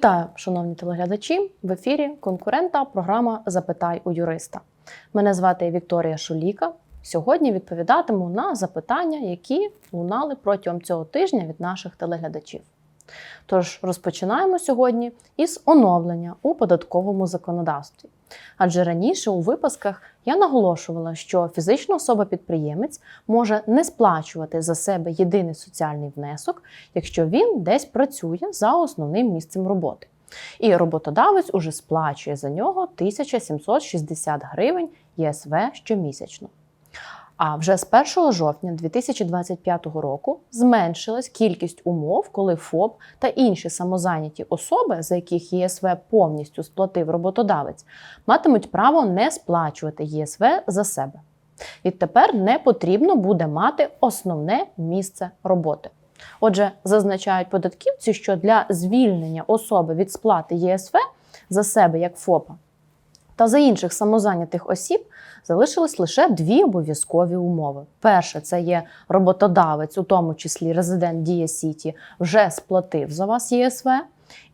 Вітаю, шановні телеглядачі! В ефірі конкурента програма Запитай у юриста. Мене звати Вікторія Шуліка. Сьогодні відповідатиму на запитання, які лунали протягом цього тижня від наших телеглядачів. Тож розпочинаємо сьогодні із оновлення у податковому законодавстві. Адже раніше у випусках я наголошувала, що фізична особа-підприємець може не сплачувати за себе єдиний соціальний внесок, якщо він десь працює за основним місцем роботи. І роботодавець уже сплачує за нього 1760 гривень ЄСВ щомісячно. А вже з 1 жовтня 2025 року зменшилась кількість умов, коли ФОП та інші самозайняті особи, за яких ЄСВ повністю сплатив роботодавець, матимуть право не сплачувати ЄСВ за себе. Відтепер не потрібно буде мати основне місце роботи. Отже, зазначають податківці, що для звільнення особи від сплати ЄСВ за себе як ФОПа та за інших самозайнятих осіб залишились лише дві обов'язкові умови. Перше, це є роботодавець, у тому числі резидент Дія Сіті, вже сплатив за вас ЄСВ.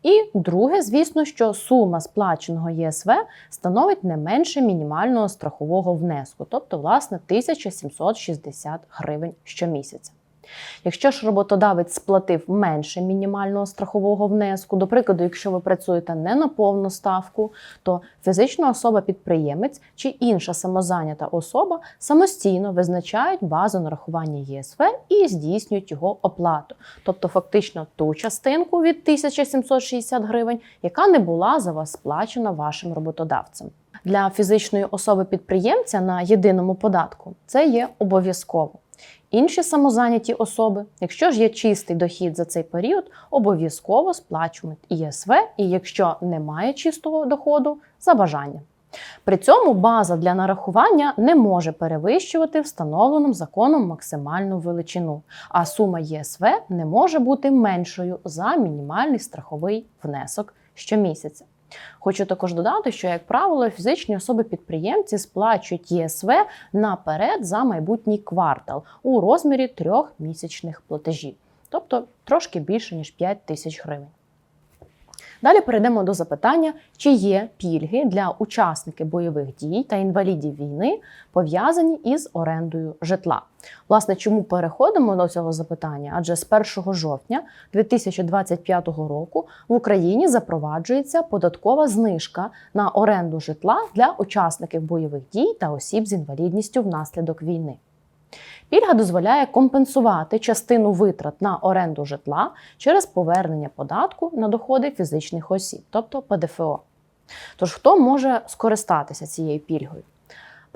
І друге, звісно, що сума сплаченого ЄСВ становить не менше мінімального страхового внеску, тобто, власне, 1760 гривень щомісяця. Якщо ж роботодавець сплатив менше мінімального страхового внеску, до прикладу, якщо ви працюєте не на повну ставку, то фізична особа-підприємець чи інша самозайнята особа самостійно визначають базу нарахування ЄСВ і здійснюють його оплату, тобто фактично ту частинку від 1760 гривень, яка не була за вас сплачена вашим роботодавцем. Для фізичної особи-підприємця на єдиному податку це є обов'язково. Інші самозайняті особи, якщо ж є чистий дохід за цей період, обов'язково сплачують ІСВ, і якщо немає чистого доходу, за бажанням. При цьому база для нарахування не може перевищувати встановленим законом максимальну величину, а сума ЄСВ не може бути меншою за мінімальний страховий внесок щомісяця. Хочу також додати, що, як правило, фізичні особи-підприємці сплачують ЄСВ наперед за майбутній квартал у розмірі трьох місячних платежів, тобто трошки більше ніж 5 тисяч гривень. Далі перейдемо до запитання, чи є пільги для учасників бойових дій та інвалідів війни, пов'язані із орендою житла. Власне, чому переходимо до цього запитання? Адже з 1 жовтня 2025 року в Україні запроваджується податкова знижка на оренду житла для учасників бойових дій та осіб з інвалідністю внаслідок війни. Пільга дозволяє компенсувати частину витрат на оренду житла через повернення податку на доходи фізичних осіб, тобто ПДФО. Тож, хто може скористатися цією пільгою?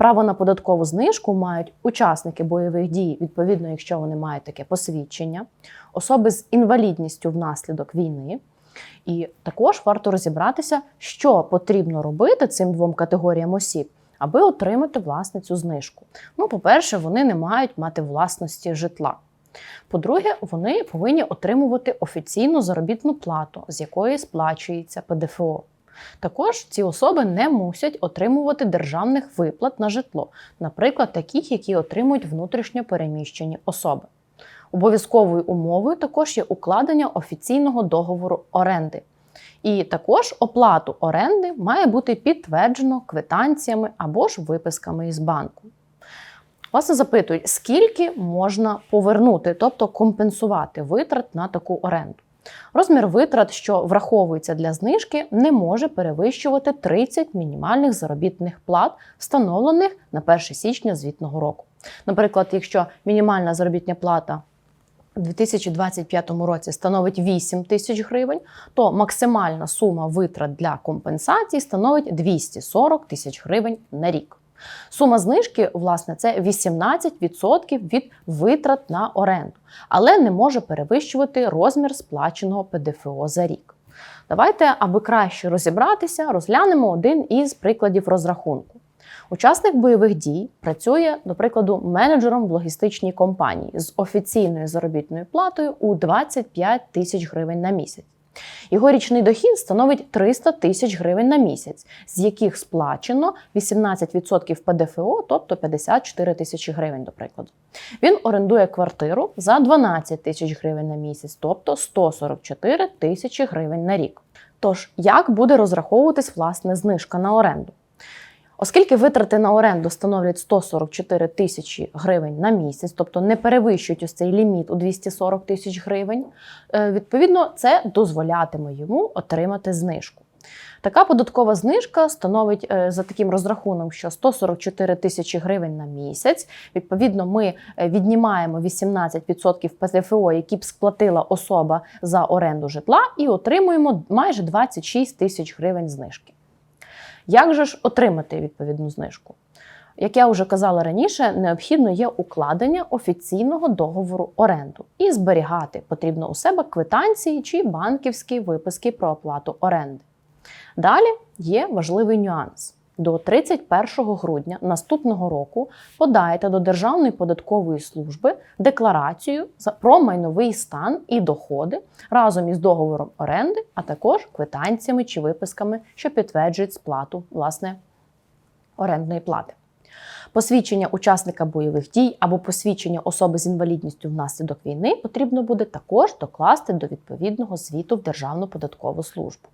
Право на податкову знижку мають учасники бойових дій, відповідно, якщо вони мають таке посвідчення, особи з інвалідністю внаслідок війни. І також варто розібратися, що потрібно робити цим двом категоріям осіб аби отримати власне цю знижку. Ну, по-перше, вони не мають мати власності житла. По-друге, вони повинні отримувати офіційну заробітну плату, з якої сплачується ПДФО. Також ці особи не мусять отримувати державних виплат на житло, наприклад, таких, які отримують внутрішньо переміщені особи. Обов'язковою умовою також є укладення офіційного договору оренди, і також оплату оренди має бути підтверджено квитанціями або ж виписками із банку. Вас запитують, скільки можна повернути, тобто компенсувати витрат на таку оренду. Розмір витрат, що враховується для знижки, не може перевищувати 30 мінімальних заробітних плат, встановлених на 1 січня звітного року. Наприклад, якщо мінімальна заробітня плата у 2025 році становить 8 тисяч гривень, то максимальна сума витрат для компенсації становить 240 тисяч гривень на рік. Сума знижки, власне, це 18% від витрат на оренду, але не може перевищувати розмір сплаченого ПДФО за рік. Давайте, аби краще розібратися, розглянемо один із прикладів розрахунку. Учасник бойових дій працює, до прикладу, менеджером в логістичній компанії з офіційною заробітною платою у 25 тисяч гривень на місяць. Його річний дохід становить 300 тисяч гривень на місяць, з яких сплачено 18% ПДФО, тобто 54 тисячі гривень, до прикладу. Він орендує квартиру за 12 тисяч гривень на місяць, тобто 144 тисячі гривень на рік. Тож, як буде розраховуватись власне знижка на оренду? Оскільки витрати на оренду становлять 144 тисячі гривень на місяць, тобто не перевищують ось цей ліміт у 240 тисяч гривень, е, відповідно, це дозволятиме йому отримати знижку. Така податкова знижка становить е, за таким розрахунком, що 144 тисячі гривень на місяць. Відповідно, ми е, віднімаємо 18% ПДФО, які б сплатила особа за оренду житла, і отримуємо майже 26 тисяч гривень знижки. Як же ж отримати відповідну знижку? Як я вже казала раніше, необхідно є укладення офіційного договору оренду і зберігати потрібно у себе квитанції чи банківські виписки про оплату оренди. Далі є важливий нюанс. До 31 грудня наступного року подайте до Державної податкової служби декларацію про майновий стан і доходи разом із договором оренди, а також квитанціями чи виписками, що підтверджують сплату власне орендної плати. Посвідчення учасника бойових дій або посвідчення особи з інвалідністю внаслідок війни потрібно буде також докласти до відповідного звіту в Державну податкову службу.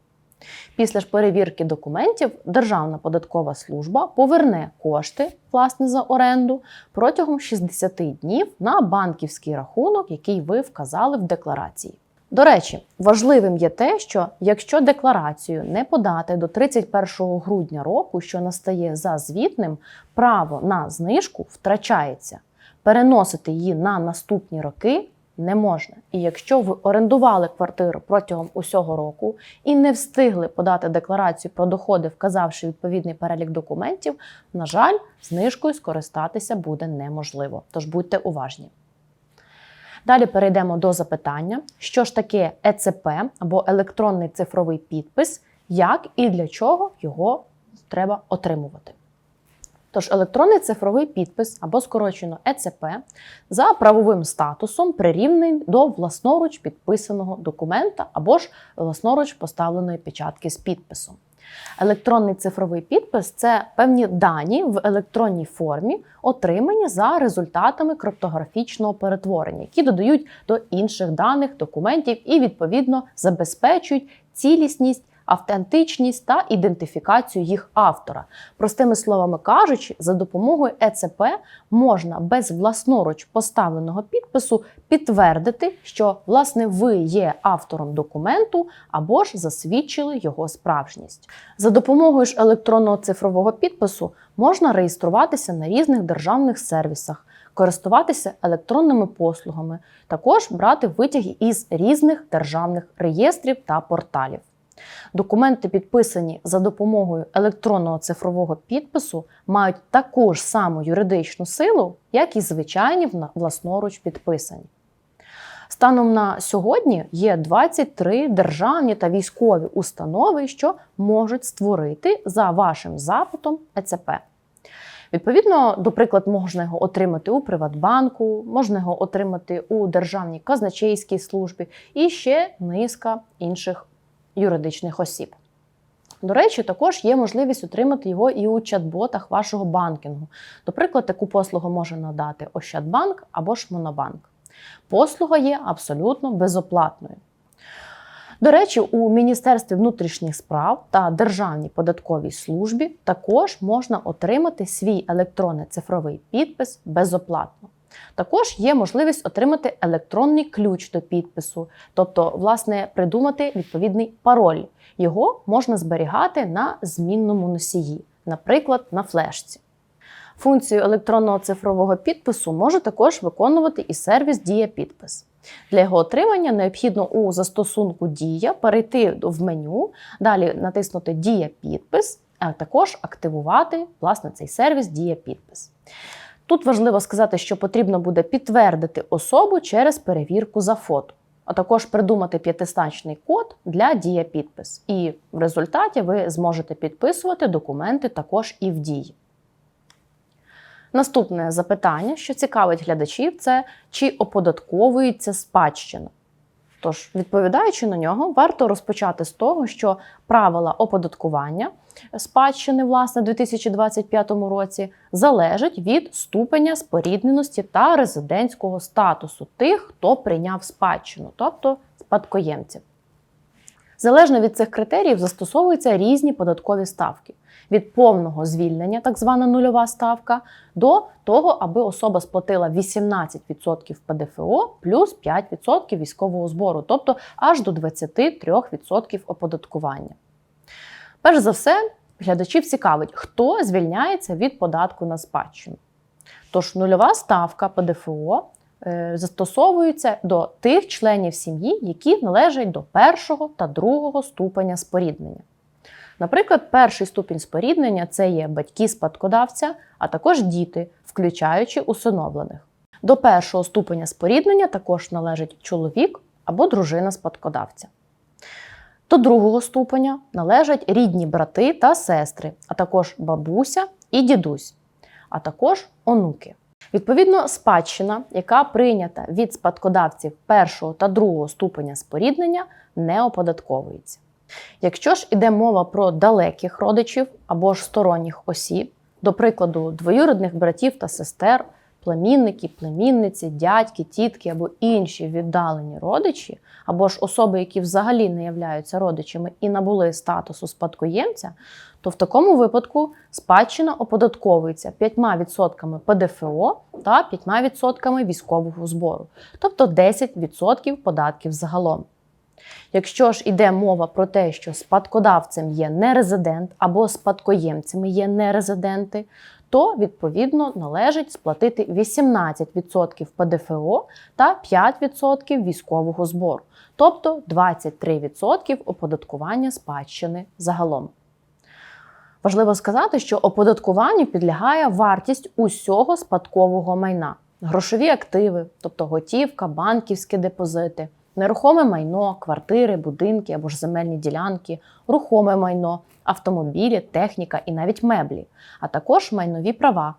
Після ж перевірки документів Державна податкова служба поверне кошти власне за оренду протягом 60 днів на банківський рахунок, який ви вказали в декларації. До речі, важливим є те, що якщо декларацію не подати до 31 грудня року, що настає за звітним, право на знижку втрачається. Переносити її на наступні роки не можна. І якщо ви орендували квартиру протягом усього року і не встигли подати декларацію про доходи, вказавши відповідний перелік документів, на жаль, знижкою скористатися буде неможливо. Тож будьте уважні. Далі перейдемо до запитання, що ж таке ЕЦП або електронний цифровий підпис, як і для чого його треба отримувати. Тож електронний цифровий підпис або скорочено ЕЦП за правовим статусом прирівний до власноруч підписаного документа або ж власноруч поставленої печатки з підписом. Електронний цифровий підпис це певні дані в електронній формі, отримані за результатами криптографічного перетворення, які додають до інших даних, документів і відповідно забезпечують цілісність, автентичність та ідентифікацію їх автора. Простими словами кажучи, за допомогою ЕЦП можна без власноруч поставленого підпису підтвердити, що власне ви є автором документу або ж засвідчили його справжність. За допомогою ж електронного цифрового підпису можна реєструватися на різних державних сервісах. Користуватися електронними послугами, також брати витяги із різних державних реєстрів та порталів. Документи, підписані за допомогою електронного цифрового підпису, мають таку ж саму юридичну силу, як і звичайні власноруч підписані. Станом на сьогодні є 23 державні та військові установи, що можуть створити за вашим запитом ЕЦП. Відповідно, до приклад, можна його отримати у Приватбанку, можна його отримати у Державній казначейській службі і ще низка інших юридичних осіб. До речі, також є можливість отримати його і у чат-ботах вашого банкінгу. До таку послугу може надати Ощадбанк або ж Монобанк. Послуга є абсолютно безоплатною. До речі, у Міністерстві внутрішніх справ та Державній податковій службі також можна отримати свій електронний цифровий підпис безоплатно. Також є можливість отримати електронний ключ до підпису, тобто, власне, придумати відповідний пароль. Його можна зберігати на змінному носії, наприклад, на флешці. Функцію електронного цифрового підпису може також виконувати і сервіс Дія Підпис. Для його отримання необхідно у застосунку Дія перейти в меню, далі натиснути Дія Підпис, а також активувати власне цей сервіс Дія Підпис. Тут важливо сказати, що потрібно буде підтвердити особу через перевірку за фото, а також придумати п'ятизначний код для дія підпис. І в результаті ви зможете підписувати документи також і в дії. Наступне запитання, що цікавить глядачів, це чи оподатковується спадщина. Тож, відповідаючи на нього, варто розпочати з того, що правила оподаткування спадщини власне у 2025 році залежать від ступеня спорідненості та резидентського статусу тих, хто прийняв спадщину, тобто спадкоємців. Залежно від цих критеріїв застосовуються різні податкові ставки. Від повного звільнення, так звана нульова ставка, до того, аби особа сплатила 18% ПДФО плюс 5% військового збору, тобто аж до 23% оподаткування. Перш за все, глядачів цікавить, хто звільняється від податку на спадщину. Тож нульова ставка ПДФО е, застосовується до тих членів сім'ї, які належать до першого та другого ступеня споріднення. Наприклад, перший ступінь споріднення це є батьки спадкодавця, а також діти, включаючи усиновлених. До першого ступеня споріднення також належить чоловік або дружина спадкодавця. До другого ступеня належать рідні брати та сестри, а також бабуся і дідусь, а також онуки. Відповідно, спадщина, яка прийнята від спадкодавців першого та другого ступеня споріднення, не оподатковується. Якщо ж іде мова про далеких родичів або ж сторонніх осіб, до прикладу, двоюрідних братів та сестер, племінники, племінниці, дядьки, тітки або інші віддалені родичі, або ж особи, які взагалі не являються родичами і набули статусу спадкоємця, то в такому випадку спадщина оподатковується 5% ПДФО та 5% військового збору, тобто 10% податків загалом. Якщо ж іде мова про те, що спадкодавцем є нерезидент або спадкоємцями є нерезиденти, то відповідно належить сплатити 18% ПДФО та 5% військового збору, тобто 23% оподаткування спадщини загалом. Важливо сказати, що оподаткуванню підлягає вартість усього спадкового майна, грошові активи, тобто готівка, банківські депозити, нерухоме майно, квартири, будинки або ж земельні ділянки, рухоме майно, автомобілі, техніка і навіть меблі, а також майнові права.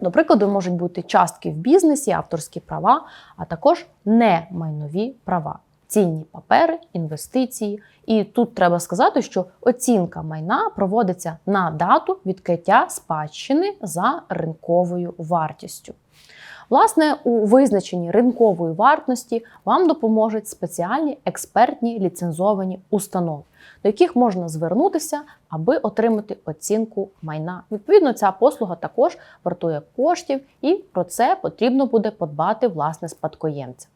До прикладу, можуть бути частки в бізнесі, авторські права, а також немайнові права, цінні папери, інвестиції. І тут треба сказати, що оцінка майна проводиться на дату відкриття спадщини за ринковою вартістю. Власне, у визначенні ринкової вартості вам допоможуть спеціальні експертні ліцензовані установи, до яких можна звернутися, аби отримати оцінку майна. Відповідно, ця послуга також вартує коштів, і про це потрібно буде подбати власне спадкоємця.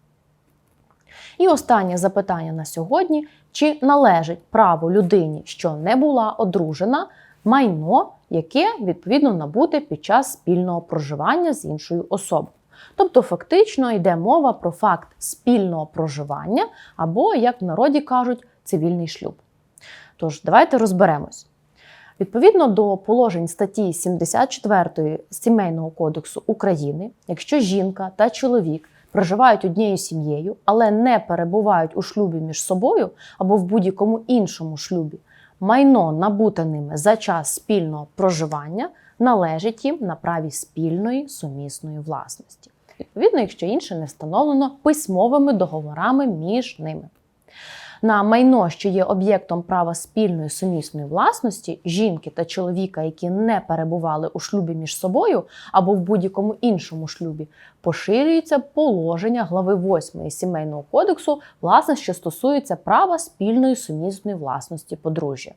І останнє запитання на сьогодні: чи належить право людині, що не була одружена, майно, яке відповідно набуте під час спільного проживання з іншою особою? Тобто, фактично йде мова про факт спільного проживання або, як в народі кажуть, цивільний шлюб. Тож, давайте розберемось. Відповідно до положень статті 74 Сімейного кодексу України, якщо жінка та чоловік проживають однією сім'єю, але не перебувають у шлюбі між собою або в будь-якому іншому шлюбі, майно набуте ними за час спільного проживання належить їм на праві спільної сумісної власності. Відповідно, якщо інше не встановлено письмовими договорами між ними. На майно, що є об'єктом права спільної сумісної власності, жінки та чоловіка, які не перебували у шлюбі між собою або в будь-якому іншому шлюбі, поширюється положення глави 8 сімейного кодексу, власне, що стосується права спільної сумісної власності подружжя.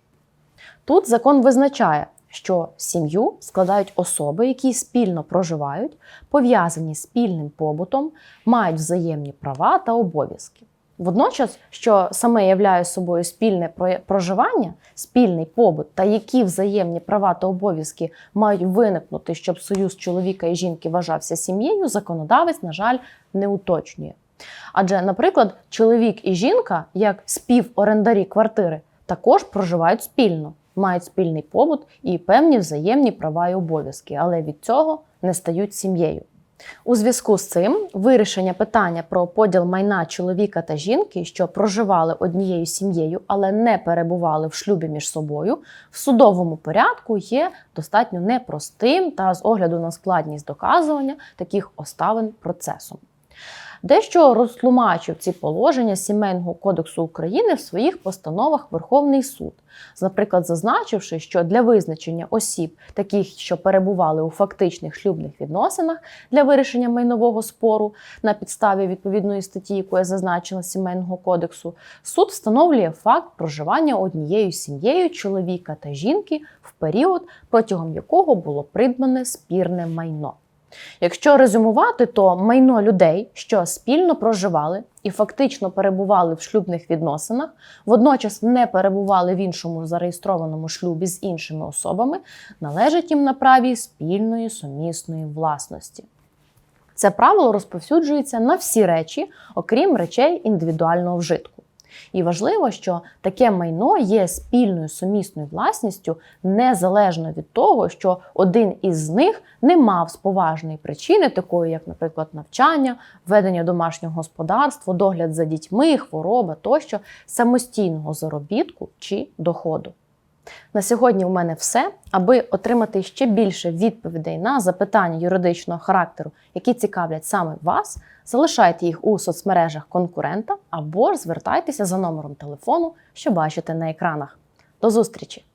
Тут закон визначає, що сім'ю складають особи, які спільно проживають, пов'язані спільним побутом, мають взаємні права та обов'язки. Водночас, що саме являє собою спільне проживання, спільний побут та які взаємні права та обов'язки мають виникнути, щоб союз чоловіка і жінки вважався сім'єю, законодавець, на жаль, не уточнює. Адже, наприклад, чоловік і жінка, як співорендарі квартири, також проживають спільно мають спільний побут і певні взаємні права і обов'язки, але від цього не стають сім'єю. У зв'язку з цим вирішення питання про поділ майна чоловіка та жінки, що проживали однією сім'єю, але не перебували в шлюбі між собою, в судовому порядку є достатньо непростим та з огляду на складність доказування таких оставин процесом. Дещо розтлумачив ці положення Сімейного кодексу України в своїх постановах Верховний суд, наприклад, зазначивши, що для визначення осіб, таких, що перебували у фактичних шлюбних відносинах для вирішення майнового спору на підставі відповідної статті, яку я Сімейного кодексу, суд встановлює факт проживання однією сім'єю чоловіка та жінки в період, протягом якого було придбане спірне майно. Якщо резюмувати, то майно людей, що спільно проживали і фактично перебували в шлюбних відносинах, водночас не перебували в іншому зареєстрованому шлюбі з іншими особами, належить їм на праві спільної сумісної власності. Це правило розповсюджується на всі речі, окрім речей індивідуального вжитку. І важливо, що таке майно є спільною сумісною власністю незалежно від того, що один із них не мав з поважної причини, такої як, наприклад, навчання, ведення домашнього господарства, догляд за дітьми, хвороба тощо, самостійного заробітку чи доходу. На сьогодні у мене все. Аби отримати ще більше відповідей на запитання юридичного характеру, які цікавлять саме вас, залишайте їх у соцмережах конкурента або ж звертайтеся за номером телефону, що бачите на екранах. До зустрічі!